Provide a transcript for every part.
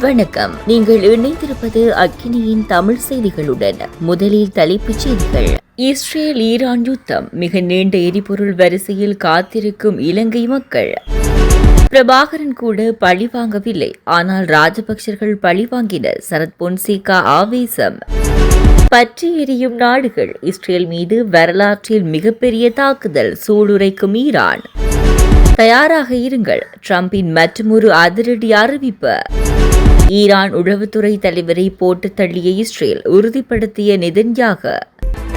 வணக்கம். நீங்கள் இணைந்திருப்பது அக்கினியின் தமிழ் செய்திகளுடன். முதலில் தலைப்புச் செய்திகள். இஸ்ரேல் ஈரான் யுத்தம். மிக நீண்ட எரிபொருள் வரிசையில் காத்திருக்கும் இலங்கை மக்கள். பிரபாகரன் கூட பழி வாங்கவில்லை. ஆனால் ராஜபக்சர்கள் பழி வாங்கினர் சரத் பொன்சேகா ஆவேசம். பற்றி எரியும் நாடுகள். இஸ்ரேல் மீது வரலாற்றில் மிகப்பெரிய தாக்குதல் சூளுரைக்கும் ஈரான். தயாராக இருங்கள். ட்ரம்பின் மற்றொரு அதிரடி அறிவிப்பு. ஈரான் உளவுத்துறை தலைவரை போட்டு தள்ளிய இஸ்ரேல் உறுதிப்படுத்திய நெதன்யாக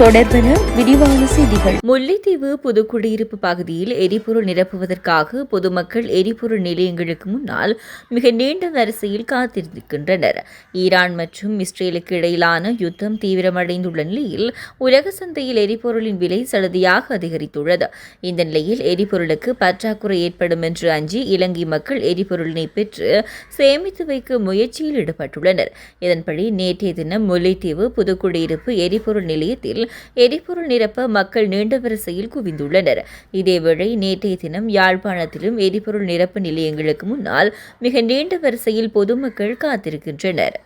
தொடர்பென விரிவான செய்திகள். முல்லைத்தீவு புதுக்குடியிருப்பு பகுதியில் எரிபொருள் நிரப்புவதற்காக பொதுமக்கள் எரிபொருள் நிலையங்களுக்கு முன்னால் மிக நீண்ட வரிசையில் காத்திருக்கின்றனர். ஈரான் மற்றும் இஸ்ரேலுக்கு இடையிலான யுத்தம் தீவிரமடைந்துள்ள நிலையில் உலக சந்தையில் எரிபொருளின் விலை சலுதியாக அதிகரித்துள்ளது. இந்த நிலையில் எரிபொருளுக்கு பற்றாக்குறை ஏற்படும் என்று அஞ்சி இலங்கை மக்கள் எரிபொருளினை பெற்று சேமித்து வைக்க முயற்சியில் ஈடுபட்டுள்ளனர். இதன்படி நேற்றைய தினம் முல்லைத்தீவு புதுக்குடியிருப்பு எரிபொருள் நிலையத்தில் எரிபொருள் நிரப்ப மக்கள் நீண்ட வரிசையில் குவிந்துள்ளனர். இதேவேளை நேற்றைய தினம் யாழ்ப்பாணத்திலும் எரிபொருள் நிரப்பு நிலையங்களுக்கு முன்னால் மிக நீண்ட வரிசையில் பொதுமக்கள் காத்திருக்கின்றனர்.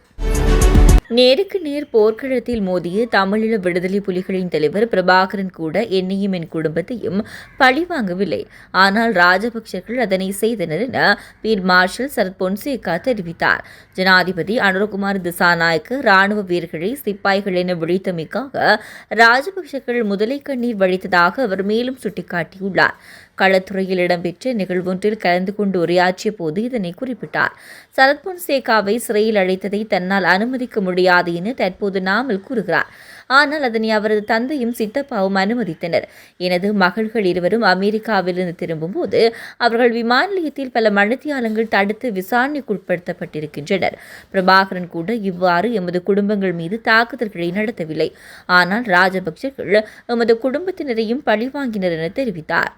நேருக்கு நேர் போர்க்களத்தில் மோதிய தமிழீழ விடுதலை புலிகளின் தலைவர் பிரபாகரன் கூட என்னையும் என் குடும்பத்தையும் பழிவாங்கவில்லை ஆனால் ராஜபக்சர்கள் அதனை செய்தனர் என பீர் மார்ஷல் சரத் பொன்சேகா தெரிவித்தார். ஜனாதிபதி அனுரகுமார் திசாநாயக்கு ராணுவ வீரர்களை சிப்பாய்கள் என விழித்தமைக்காக ராஜபக்சர்கள் முதலை கண்ணீர் வழித்ததாக அவர் மேலும் சுட்டிக்காட்டியுள்ளார். களத்துறையில் இடம்பெற்ற நிகழ்வொன்றில் கலந்து கொண்டு உரையாற்றிய போது இதனை குறிப்பிட்டார். சரத் பொன்சேகாவை சிறையில் அழைத்ததை தன்னால் அனுமதிக்க முடியாது என தற்போது நாமல் கூறுகிறார். ஆனால் அதனை அவரது தந்தையும் சித்தப்பாவும் அனுமதித்தனர். எனது மகள்கள் இருவரும் அமெரிக்காவிலிருந்து திரும்பும்போது அவர்கள் விமான நிலையத்தில் பல மணித்தியாலங்கள் தடுத்து விசாரணைக்குட்படுத்தப்பட்டிருக்கின்றனர். பிரபாகரன் கூட இவ்வாறு எமது குடும்பங்கள் மீது தாக்குதல்களை நடத்தவில்லை. ஆனால் ராஜபக்சர்கள் எமது குடும்பத்தினரையும் பழிவாங்கினர் என தெரிவித்தார்.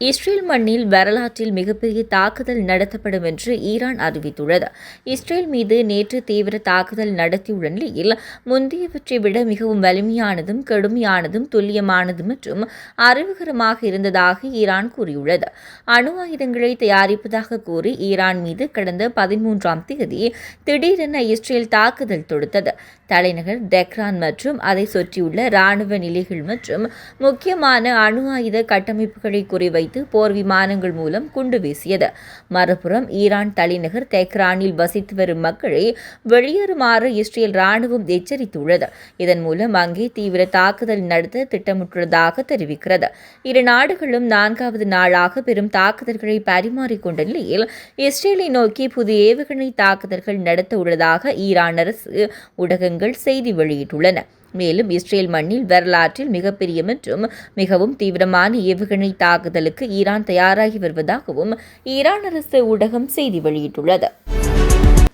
இஸ்ரேல் மண்ணில் வரலாற்றில் மிகப்பெரிய தாக்குதல் நடத்தப்படும் என்று ஈரான் அறிவித்துள்ளது. இஸ்ரேல் மீது நேற்று தீவிர தாக்குதல் நடத்தியுள்ள நிலையில் முந்தையவற்றை விட மிகவும் வலிமையானதும் கடுமையானதும் துல்லியமானதும் மற்றும் அறிவுகரமாக இருந்ததாக ஈரான் கூறியுள்ளது. அணு ஆயுதங்களை தயாரிப்பதாக கூறி ஈரான் மீது கடந்த பதிமூன்றாம் தேதி திடீரென இஸ்ரேல் தாக்குதல் தொடுத்தது. தலைநகர் டெக்ரான் மற்றும் அதை சுற்றியுள்ள இராணுவ நிலைகள் மற்றும் முக்கியமான அணு ஆயுத கட்டமைப்புகளை குறிவைத்து வைத்து போர் விமானங்கள் மூலம் குண்டு வீசியது. மறுபுறம் ஈரான் தலைநகர் தெஹ்ரானில் வசித்து வரும் மக்களை வெளியேறுமாறு இஸ்ரேல் ராணுவம் எச்சரித்துள்ளது. இதன் மூலம் அங்கே தீவிர தாக்குதல் நடத்த திட்டமிட்டுள்ளதாக தெரிவிக்கிறது. இரு நாடுகளும் நான்காவது நாளாக பெரும் தாக்குதல்களை பரிமாறிக்கொண்ட நிலையில் இஸ்ரேலை நோக்கி புதிய ஏவுகணை தாக்குதல்கள் நடத்த உள்ளதாக ஈரான் அரசு ஊடகங்கள் செய்தி வெளியிட்டுள்ளன. மேலும் இஸ்ரேல் மண்ணில் வரலாற்றில் மிகப்பெரிய மற்றும் மிகவும் தீவிரமான ஏவுகணை தாக்குதலுக்கு ஈரான் தயாராகி வருவதாகவும் ஈரான் அரசு ஊடகம் செய்தி வெளியிட்டுள்ளது.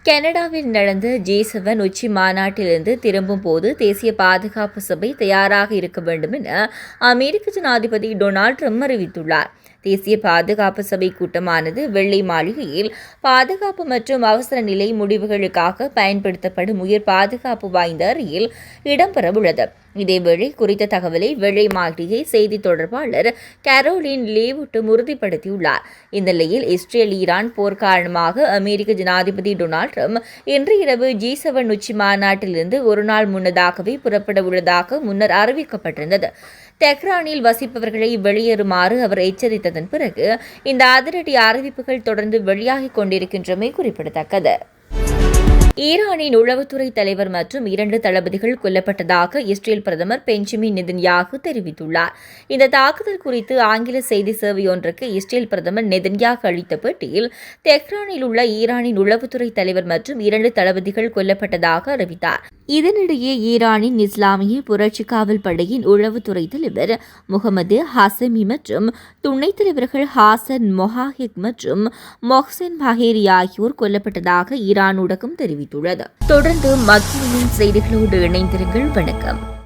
கனடாவில் நடந்த ஜே செவன் உச்சி மாநாட்டிலிருந்து திரும்பும் போது தேசிய பாதுகாப்பு சபை தயாராக இருக்க வேண்டும் என அமெரிக்க ஜனாதிபதி டொனால்ட் ட்ரம்ப் அறிவித்துள்ளார். தேசிய பாதுகாப்பு சபை கூட்டமானது வெள்ளை மாளிகையில் பாதுகாப்பு மற்றும் அவசர நிலை முடிவுகளுக்காக பயன்படுத்தப்படும் உயர் பாதுகாப்பு வாய்ந்த அறையில் இடம்பெறவுள்ளது இதேவேளை குறித்த தகவலை வெள்ளை மாளிகை செய்தி தொடர்பாளர் கரோலின் லேவுட்டும் உறுதிப்படுத்தியுள்ளார். இந்நிலையில் இஸ்ரேல் ஈரான் போர் காரணமாக அமெரிக்க ஜனாதிபதி டொனால்ட் ட்ரம்ப் இன்று இரவு ஜி செவன் உச்சி மாநாட்டிலிருந்து ஒரு நாள் முன்னதாகவே புறப்பட உள்ளதாக முன்னர் அறிவிக்கப்பட்டிருந்தது. தெஹ்ரானில் வசிப்பவர்களை வெளியேறுமாறு அவர் எச்சரித்ததன் பிறகு இந்த அதிரடி அறிவிப்புகள் தொடர்ந்து வெளியாகிக் கொண்டிருக்கின்றமை குறிப்பிடத்தக்கது. ஈரானின் உளவுத்துறை தலைவர் மற்றும் இரண்டு தளபதிகள் கொல்லப்பட்டதாக இஸ்ரேல் பிரதமர் பெஞ்சமின் நெதன்யாகு தெரிவித்துள்ளார். இந்த தாக்குதல் குறித்து ஆங்கில செய்தி சேவை ஒன்றுக்கு இஸ்ரேல் பிரதமர் நெதன்யாகு அளித்த பேட்டியில் தெஹ்ரானில் உள்ள ஈரானின் உளவுத்துறை தலைவர் மற்றும் இரண்டு தளபதிகள் கொல்லப்பட்டதாக அறிவித்தார். இதனிடையே ஈரானின் இஸ்லாமிய புரட்சி காவல் படையின் உளவுத்துறை தலைவர் முகமது ஹசமி மற்றும் துணைத் தலைவர்கள் ஹாசன் மொஹாஹிக் மற்றும் மொஹ்சென் பஹேரி ஆகியோர் கொல்லப்பட்டதாக ஈரான் ஊடகம் தெரிவித்துள்ளது. தொடர்ந்து மக்களின் செய்திகளோடு இணைந்திருங்கள். வணக்கம்.